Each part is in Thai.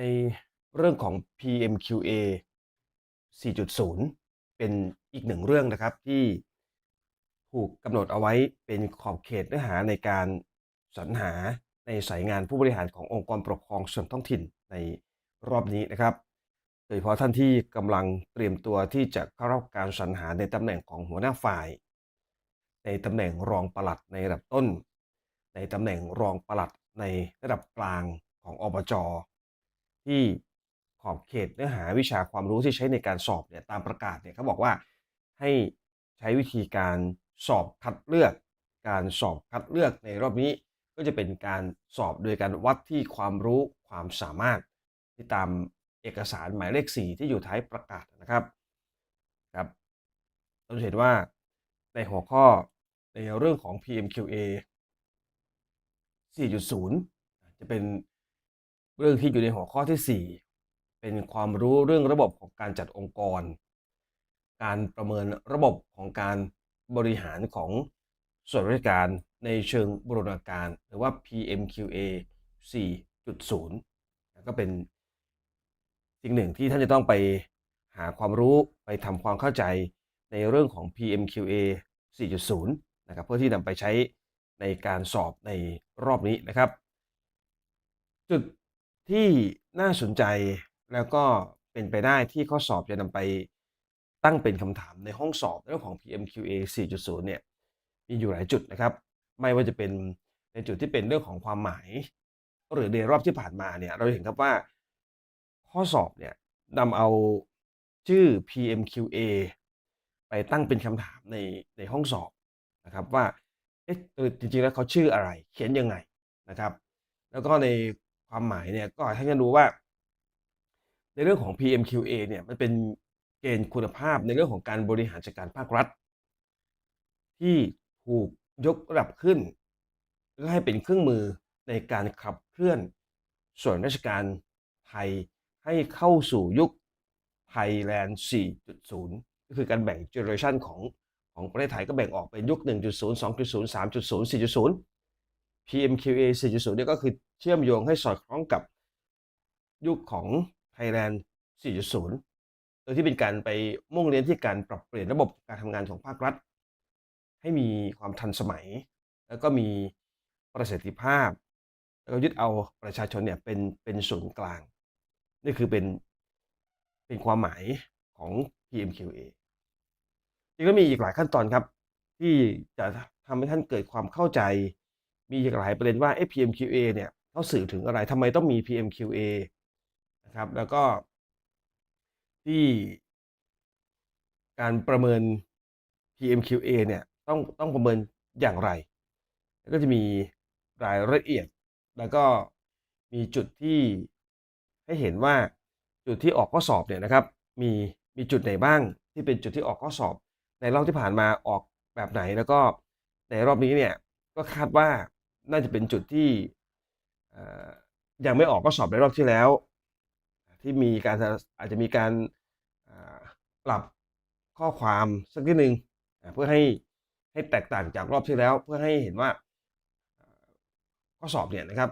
ในเรื่องของ PMQA 4.0 เป็นอีกหนึ่งเรื่องนะครับที่ถูกกำหนดเอาไว้เป็นขอบเขตเนื้อหาในการสรรหาในสายงานผู้บริหารขององค์กรปกครองส่วนท้องถิ่นในรอบนี้นะครับ โดยเฉพาะท่านที่กำลังเตรียมตัวที่จะเข้ารับการสรรหาในตำแหน่งของหัวหน้าฝ่าย ในตำแหน่งรองปลัดในระดับต้น ในตำแหน่งรองปลัดในระดับกลางของอบจ ที่ขอบเขตเนื้อหาวิชาความรู้ที่ใช้ในการสอบเนี่ยตามประกาศเนี่ยเขาบอกว่าให้ใช้วิธีการสอบคัดเลือก การสอบคัดเลือกในรอบนี้ก็จะเป็นการสอบโดยการวัดที่ความรู้ความสามารถที่ตามเอกสารหมายเลข 4 ที่อยู่ท้ายประกาศนะครับครับเราเห็นว่าในหัวข้อในเรื่องของ PMQA 4.0 จะเป็น เรื่องที่อยู่ในหัวข้อที่ 4 เป็นความรู้เรื่องระบบของการจัดองค์กร การประเมินระบบของการบริหารของส่วนราชการในเชิงบูรณาการ หรือว่า PMQA 4.0 ก็เป็นสิ่งหนึ่งที่ท่านจะต้องไปหาความรู้ไปทำความเข้าใจในเรื่องของ PMQA 4.0 นะครับเพื่อที่นำไปใช้ในการสอบในรอบนี้นะครับ จุด ที่น่าสนใจแล้วก็เป็นไปได้ที่ข้อสอบจะนำไปตั้งเป็นคำถามในห้องสอบเรื่องของ PMQA 4.0 เนี่ยมีอยู่หลายจุดนะครับ ไม่ว่าจะเป็นในจุดที่เป็นเรื่องของความหมาย หรือในรอบที่ผ่านมาเนี่ยเราเห็นครับว่าข้อสอบเนี่ยนำเอาชื่อ PMQA ไปตั้งเป็นคำถามในในห้องสอบนะครับว่าเอ๊ะเออจริงๆแล้วเขาชื่ออะไรเขียนยังไงนะครับ แล้วก็ใน ความหมายเนี่ยก็ให้ท่านรู้ว่า ในเรื่องของ PMQA เนี่ยมันเป็นเกณฑ์คุณภาพในเรื่องของการบริหารจัดการภาครัฐ ที่ถูกยกระดับขึ้นเพื่อให้เป็นเครื่องมือในการขับเคลื่อนส่วนราชการไทยให้เข้าสู่ยุคไทยแลนด์ 4.0 ก็คือการแบ่งเจเนอเรชันของของประเทศไทยก็แบ่งออกเป็นยุค 1.0 2.0 3.0 4.0 PMQA 4.0เนี่ยก็คือเชื่อมโยงให้สอดคล้องกับยุคของ Thailand 4.0 โดยที่เป็นการไปมุ่งเน้นที่การปรับเปลี่ยนระบบการทำงานของภาครัฐ ให้มีความทันสมัย แล้วก็มีประสิทธิภาพ แล้วก็ยึดเอาประชาชนเนี่ยเป็นเป็นศูนย์กลาง นี่คือเป็นเป็นความหมายของ PMQA จริงๆแล้วมีอีกหลายขั้นตอนครับ ที่จะทำให้ท่านเกิดความเข้าใจ มีอีกหลายประเด็นว่าเอ๊ะ PMQA เนี่ยเขาสื่อถึงอะไรทำไมต้องมี PMQA นะครับ แล้วก็ที่การประเมิน PMQA เนี่ยต้องต้องประเมินอย่างไร แล้วก็จะมีรายละเอียด แล้วก็มีจุดที่ให้เห็นว่าจุดที่ออกข้อสอบเนี่ยนะครับ มีมีจุดไหนบ้างที่เป็นจุดที่ออกข้อสอบ ในรอบที่ผ่านมาออกแบบไหนแล้วก็ในรอบนี้เนี่ยก็คาดว่า น่าจะเป็นจุดที่ยังไม่ออกข้อสอบในรอบที่แล้ว ที่มีการอาจจะมีการปรับข้อความสักนิดหนึ่งเพื่อให้ให้แตกต่างจากรอบที่แล้ว เพื่อให้เห็นว่าข้อสอบเนี่ยนะครับ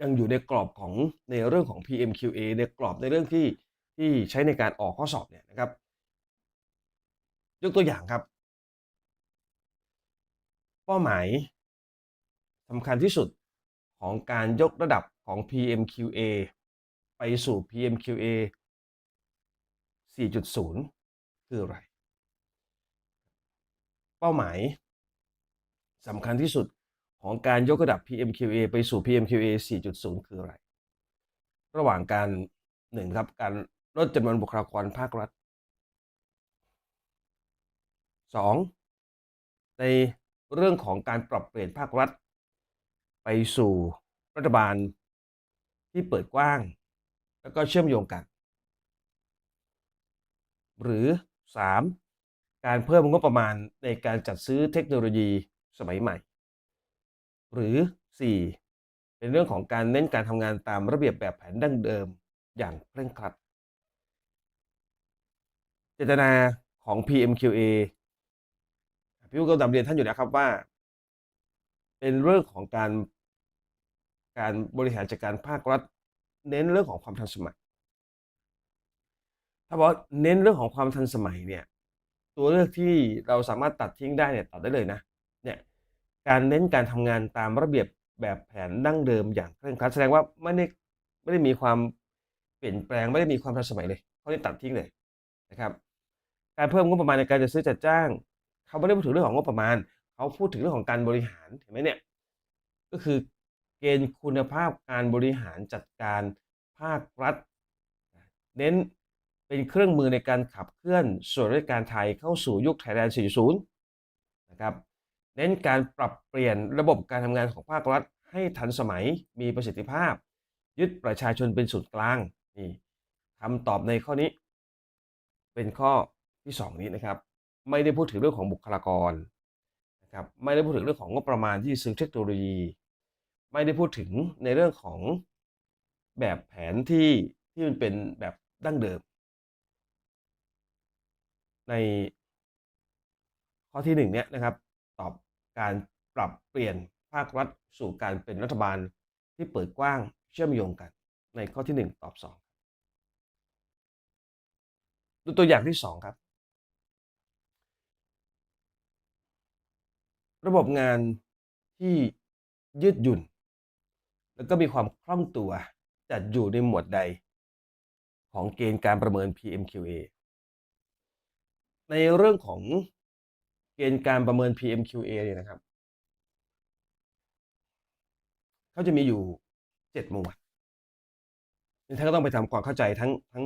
ยังอยู่ในกรอบของในเรื่องของ PMQA ในกรอบในเรื่องที่ที่ใช้ในการออกข้อสอบเนี่ยนะครับ ยกตัวอย่างครับ เป้าหมาย สำคัญที่สุดของการยกระดับของ PMQA ไปสู่ PMQA 4.0 คืออะไร เป้าหมายสำคัญที่สุดของการยกระดับ PMQA ไปสู่ PMQA 4.0 คืออะไร ระหว่างการหนึ่งครับการลดจำนวนบุคลากรภาครัฐสองในเรื่องของการปรับเปลี่ยนภาครัฐ ไปสู่รัฐบาลที่เปิดกว้าง แล้วก็เชื่อมโยงกัน หรือ 3. การเพิ่มงบประมาณในการจัดซื้อเทคโนโลยีสมัยใหม่ หรือ 4. เป็นเรื่องของการเน้นการทำงานตามระเบียบแบบแผนดั้งเดิมอย่างเคร่งครัด เจตนาของ PMQA พี่ผู้กำกับเรียนท่านอยู่นะครับว่า เป็นเรื่องของการ การบริหารจัดการภาครัฐ เน้นเรื่องของความทันสมัย ถ้าบอกเน้นเรื่องของความทันสมัยเนี่ยตัวเลือกที่เราสามารถตัดทิ้งได้เนี่ยตัดได้เลยนะเนี่ยการเน้นการทำงานตามระเบียบแบบแผนดั้งเดิมอย่างเคร่งครัดแสดงว่าไม่ได้ไม่ได้มีความเปลี่ยนแปลงไม่ได้มีความทันสมัยเลยเขาได้ตัดทิ้งเลยนะครับ การเพิ่มงบประมาณในการจะซื้อจัดจ้าง เขาไม่ได้พูดถึงเรื่องของงบประมาณ เขาพูดถึงเรื่องของการบริหารเห็นไหมเนี่ยก็คือ ณฑ์คุณภาพการบริหารจัดการภาครัฐ เน้นเป็นเครื่องมือในการขับเคลื่อนส่วนราชการไทยเข้าสู่ยุคไทยแลนด์ 4.0 นะครับ เน้นการปรับเปลี่ยนระบบการทำงานของภาครัฐ ให้ทันสมัยมีประสิทธิภาพ ยึดประชาชนเป็นศูนย์กลางนี่คำตอบในข้อนี้ เป็นข้อที่ 2 นี้นะครับ ไม่ได้พูดถึงเรื่องของบุคลากรนะครับไม่ได้พูดถึงเรื่องของงบประมาณที่ซื้อเทคโนโลยี ไม่ได้พูดถึงในเรื่องของแบบแผนที่ที่มันเป็นแบบดั้งเดิม ในข้อที่หนึ่งเนี่ยนะครับ ตอบการปรับเปลี่ยนภาครัฐสู่การเป็นรัฐบาลที่เปิดกว้างเชื่อมโยงกัน ในข้อที่หนึ่งตอบสองดูตัวอย่างที่สองครับ ระบบงานที่ยืดหยุ่น แล้วก็มีความคล่องตัวจัดอยู่ในหมวดใด ของเกณฑ์การประเมิน PMQA ในเรื่องของเกณฑ์การประเมิน PMQA เนี่ยนะครับเขาจะมีอยู่เจ็ดหมวดท่านก็ต้องไปทำความเข้าใจทั้งทั้ง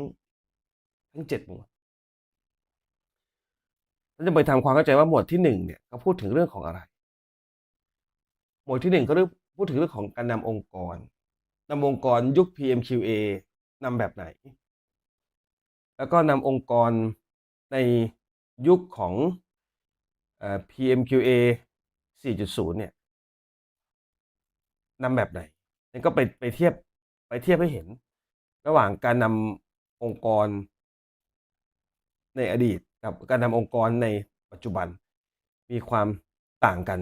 ทั้งเจ็ดหมวดท่านจะไปทำความเข้าใจว่าหมวดที่หนึ่งเนี่ยเขาพูดถึงเรื่องของอะไร หมวดที่หนึ่งเขาเรื่อง พูดถึงเรื่องของการนำองค์กรนำองค์กรยุค PMQA นำแบบไหน แล้วก็นำองค์กรในยุคของอ PMQA 4.0 เนี่ยนำแบบไหนนี่ก็ไปไปเทียบไปเทียบให้เห็น ระหว่างการนำองค์กรในอดีตกับการนำองค์กรในปัจจุบันมีความต่างกัน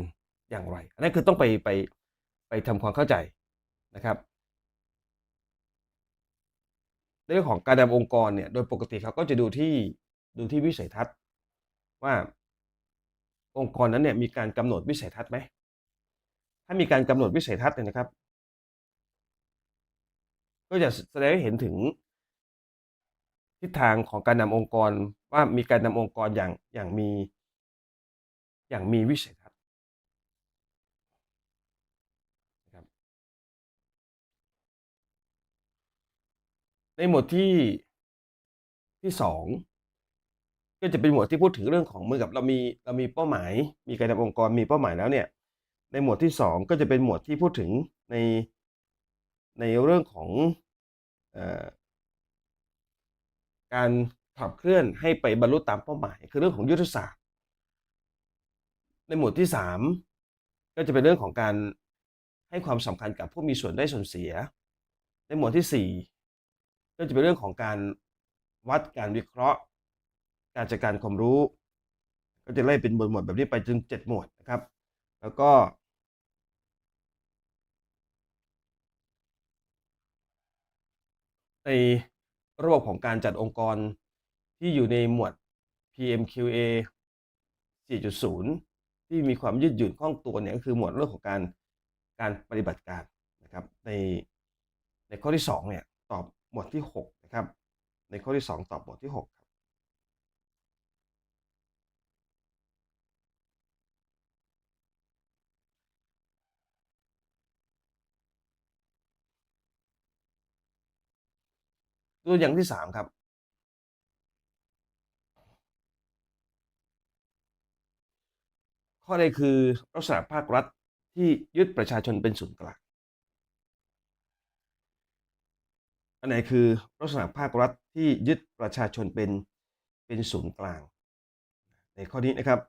อย่างไร อันนั้นคือต้องไปไป ไปทำความเข้าใจนะครับ เรื่องของการนำองค์กรเนี่ยโดยปกติเขาก็จะดูที่ดูที่วิสัยทัศน์ ว่าองค์กรนั้นเนี่ยมีการกำหนดวิสัยทัศน์ไหมถ้ามีการกำหนดวิสัยทัศน์เนี่ยนะครับ ก็จะแสดงให้เห็นถึงทิศทางของการนำองค์กรว่ามีการนำองค์กรอย่างอย่างมีอย่างมีวิสัยทัศน์ ในหมวดที่ที่สองก็จะเป็นหมวดที่พูดถึงเรื่องของเมื่อกับเรามีเรามีเป้าหมาย มีการนำองค์กรมีเป้าหมายแล้วเนี่ย ในหมวดที่สองก็จะเป็นหมวดที่พูดถึงในในเรื่องของอการขับเคลื่อนให้ไปบรรลุตามเป้าหมาย คือเรื่องของยุทธศาสตร์ ในหมวดที่สามก็จะเป็นเรื่องของการให้ความสำคัญกับผู้มีส่วนได้ส่วนเสีย ในหมวดที่สี่ ก็จะเป็นเรื่องของการวัดการวิเคราะห์ การจัดการความรู้ ก็จะไล่เป็นหมวดหมวดแบบนี้ไปจนเจ็ดหมวดนะครับ แล้วก็ ในระบบของการจัดองค์กรที่อยู่ในหมวด PMQA 4.0 ที่มีความยืดหยุ่นคล่องตัวเนี่ยก็คือหมวดเรื่องของการการปฏิบัติการนะครับ ในในข้อที่2เนี่ยตอบ หมวดที่ 6 นะครับ ในข้อที่ 2 ตอบหมวดที่ 6 ครับ ตัวอย่างที่ 3 ครับข้อใดคือลักษณะภาครัฐที่ยึดประชาชนเป็นศูนย์กลาง อันไหนคือลักษณะภาครัฐที่ยึดประชาชนเป็นเป็นศูนย์กลาง ในข้อนี้นะครับ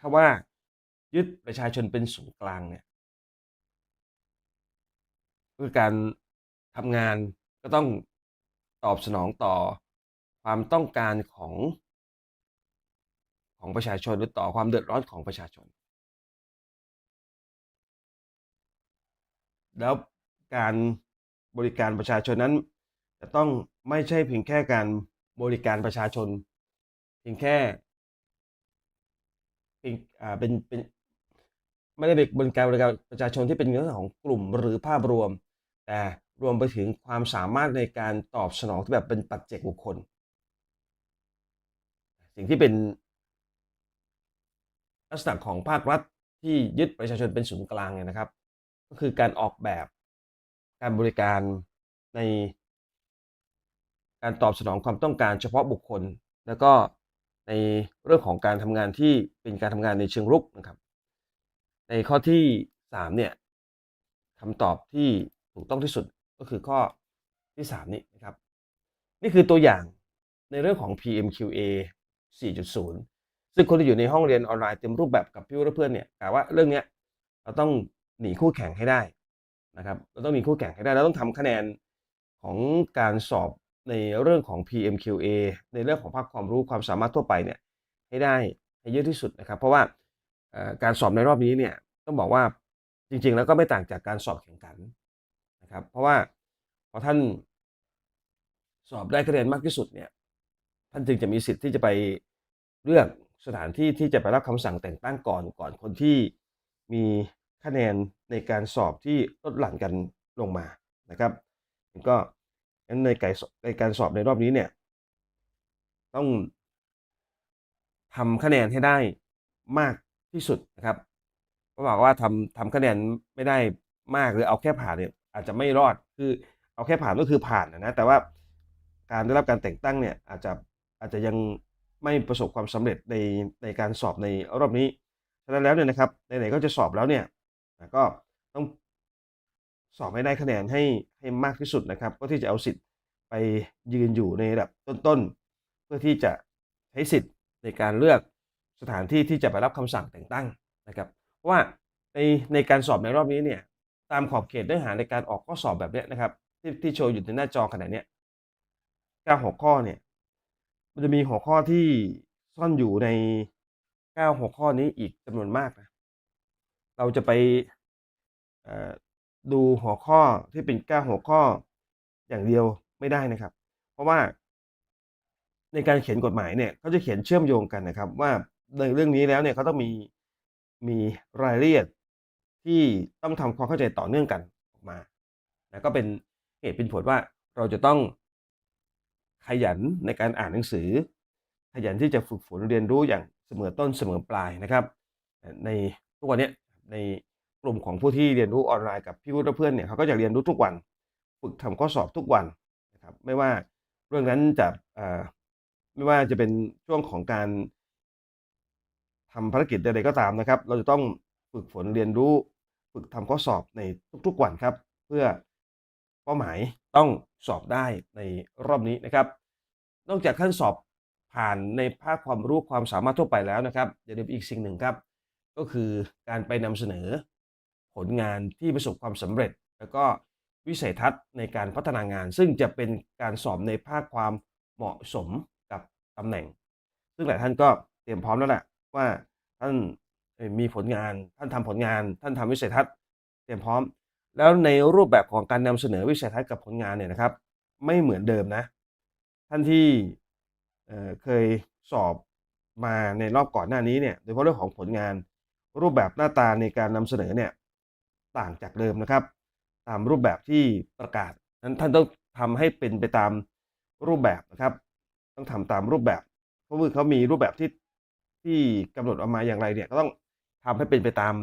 คำว่ายึดประชาชนเป็นศูนย์กลางเนี่ยคือการทำงานก็ต้องตอบสนองต่อความต้องการของของประชาชนหรือต่อความเดือดร้อนของประชาชน แล้ว การบริการประชาชนนั้น จะต้องไม่ใช่เพียงแค่การบริการประชาชน เพียงแค่เพียงอ่าเป็นเป็นไม่ได้เป็นบริการบริการประชาชนที่เป็นเรื่องของกลุ่มหรือภาพรวม แต่รวมไปถึงความสามารถในการตอบสนองที่แบบเป็นปัจเจกบุคคล สิ่งที่เป็นลักษณะของภาครัฐที่ยึดประชาชนเป็นศูนย์กลางเนี่ยนะครับ ก็คือการออกแบบ การบริการในการตอบสนองความต้องการเฉพาะบุคคล แล้วก็ในเรื่องของการทำงานที่เป็นการทำงานในเชิงรุกนะครับ ในข้อที่สามเนี่ยคำตอบที่ถูกต้องที่สุดก็คือข้อที่สามนี้นะครับ นี่คือตัวอย่างในเรื่องของ PMQA 4.0 ซึ่งคนที่อยู่ในห้องเรียนออนไลน์เต็มรูปแบบกับพี่เพื่อนเนี่ยกล่าวว่าเรื่องนี้เราต้องหนีคู่แข่งให้ได้ นะครับเราต้องหนีคู่แข่งให้ได้เราต้องทำคะแนนของการสอบในเรื่องของ PMQA ในเรื่องของภาคความรู้ความสามารถทั่วไปเนี่ยให้ได้ให้เยอะที่สุดนะครับ เพราะว่าการสอบในรอบนี้เนี่ยต้องบอกว่าจริง ๆ แล้วก็ไม่ต่างจากการสอบแข่งขันนะครับ เพราะว่าพอท่านสอบได้คะแนนมากที่สุดเนี่ยท่านจึงจะมีสิทธิ์ที่จะไปเลือกสถานที่ที่จะไปรับคำสั่งแต่งตั้งก่อนก่อนคนที่มี คะแนนในการสอบที่ลดหลั่นกันลงมานะครับก็งั้นในการในการสอบในรอบนี้เนี่ยต้องทำคะแนนให้ได้มากที่สุดนะครับเพราะบอกว่าทำทำคะแนนไม่ได้มากหรือเอาแค่ผ่านเนี่ยอาจจะไม่รอดคือเอาแค่ผ่านก็คือผ่านนะแต่ว่าการได้รับการแต่งตั้งเนี่ยอาจจะอาจจะยังไม่ประสบความสำเร็จในในการสอบในรอบนี้ฉะนั้นแล้วเนี่ยนะครับไหนๆก็จะสอบแล้วเนี่ย ก็ต้องสอบให้ได้คะแนนให้ให้มากที่สุดนะครับก็ที่จะเอาสิทธิ์ไปยืนอยู่ในระดับต้นๆ เพื่อที่จะใช้สิทธิ์ในการเลือกสถานที่ที่จะไปรับคำสั่งแต่งตั้งนะครับ เพราะว่าในในการสอบในรอบนี้เนี่ยตามขอบเขตเนื้อหาในการออกข้อสอบแบบนี้นะครับ ที่ที่โชว์อยู่ในหน้าจอขณะเนี้ยเก้าหัวข้อเนี่ยมันจะมีหัวข้อที่ซ่อนอยู่ในเก้าหัวข้อนี้อีกจำนวนมากนะ เราจะไปดูหัวข้อที่เป็นก้าหัวข้ออย่างเดียวไม่ได้นะครับ เพราะว่า ในการเขียนกฎหมายเนี่ยเขาจะเขียนเชื่อมโยงกันนะครับ ว่าในเรื่องนี้แล้วเนี่ยเขาต้องมีมีรายละเอียดที่ต้องทำความเข้าใจต่อเนื่องกันออกมานะก็เป็นเหตุเป็นผลว่าเราจะต้องขยันในการอ่านหนังสือ ขยันที่จะฝึกฝนเรียนรู้อย่างเสมอต้นเสมอปลายนะครับ ในทุกวันนี้ ในกลุ่มของผู้ที่เรียนรู้ออนไลน์กับพี่วุฒิเพื่อนเนี่ยเขาก็จะเรียนรู้ทุกวันฝึกทำข้อสอบทุกวันนะครับไม่ว่าเรื่องนั้นจะไม่ว่าจะเป็นช่วงของการทำภารกิจใดๆก็ตามนะครับ เราจะต้องฝึกฝนเรียนรู้ ฝึกทำข้อสอบในทุกๆวันครับ เพื่อเป้าหมายต้องสอบได้ในรอบนี้นะครับ นอกจากท่านสอบผ่านในภาคความรู้ความสามารถทั่วไปแล้วนะครับอย่าลืมอีกสิ่งหนึ่งครับ ก็คือการไปนำเสนอผลงานที่ประสบความสำเร็จ แล้วก็วิสัยทัศน์ในการพัฒนางาน ซึ่งจะเป็นการสอบในภาคความเหมาะสมกับตำแหน่ง ซึ่งหลายท่านก็เตรียมพร้อมแล้วแหละว่าท่านมีผลงาน ท่านทำผลงาน ท่านทำวิสัยทัศน์เตรียมพร้อม แล้วในรูปแบบของการนำเสนอวิสัยทัศน์กับผลงานเนี่ยนะครับ ไม่เหมือนเดิมนะ ท่านที่เเคยสอบมาในรอบก่อนหน้านี้เนี่ยโดยเฉพาะเรื่องของผลงาน รูปแบบหน้าตาในการนำเสนอเนี่ยต่างจากเดิมนะครับ ตามรูปแบบที่ประกาศนั้นท่านต้องทำให้เป็นไปตามรูปแบบนะครับ ต้องทำตามรูปแบบ เพราะว่าเขามีรูปแบบที่ที่กำหนดออกมาอย่างไรเนี่ยก็ต้องทำให้เป็นไปตาม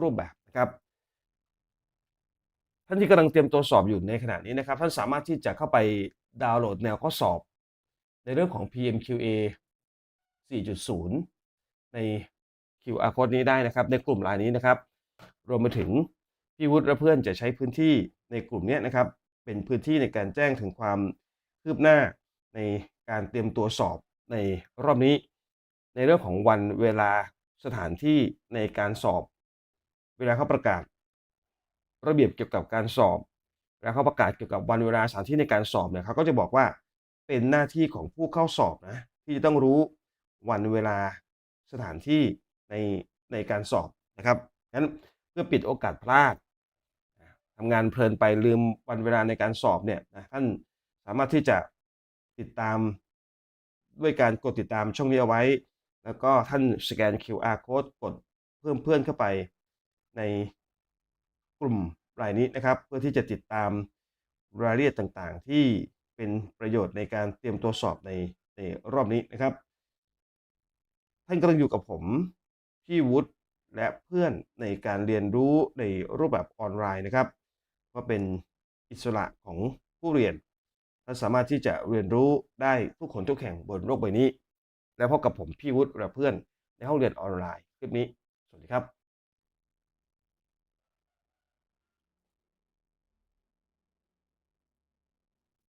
รูปแบบนะครับท่านที่กำลังเตรียมตัวสอบอยู่ในขณะนี้นะครับ ท่านสามารถที่จะเข้าไปดาวน์โหลดแนวข้อสอบ ในเรื่องของ PMQA 4.0 ใน QR code นี้ได้นะครับ ในกลุ่มไลน์นี้นะครับ รวมไปถึงพี่วุฒิและเพื่อนจะใช้พื้นที่ในกลุ่มนี้นะครับ เป็นพื้นที่ในการแจ้งถึงความคืบหน้าในการเตรียมตัวสอบในรอบนี้ ในเรื่องของวันเวลาสถานที่ในการสอบ เวลาเขาประกาศ ระเบียบเกี่ยวกับการสอบแล้วเขาประกาศเกี่ยวกับวันเวลาสถานที่ในการสอบเนี่ยเขาก็จะบอกว่าเป็นหน้าที่ของผู้เข้าสอบนะที่จะต้องรู้วันเวลาสถานที่ ในในการสอบนะครับงั้นเพื่อปิดโอกาสพลาดทำงานเพลินไปลืมวันเวลาในการสอบเนี่ยนะท่านสามารถที่จะติดตามด้วยการกดติดตามช่องนี้เอาไว้ แล้วก็ท่านสแกน QR code กดเพิ่มเพื่อนเข้าไปในกลุ่มรายนี้นะครับ เพื่อที่จะติดตามรายละเอียดต่างๆ ที่เป็นประโยชน์ในการเตรียมตัวสอบในในรอบนี้นะครับ ท่านกำลังอยู่กับผม พี่วุฒิและเพื่อนในการเรียนรู้ในรูปแบบออนไลน์นะครับก็เป็นอิสระของผู้เรียนและสามารถที่จะเรียนรู้ได้ทุกคนทุกแห่งบนโลกใบนี้ และพบกับผมพี่วุฒิและเพื่อนในห้องเรียนออนไลน์คลิปนี้ สวัสดีครับ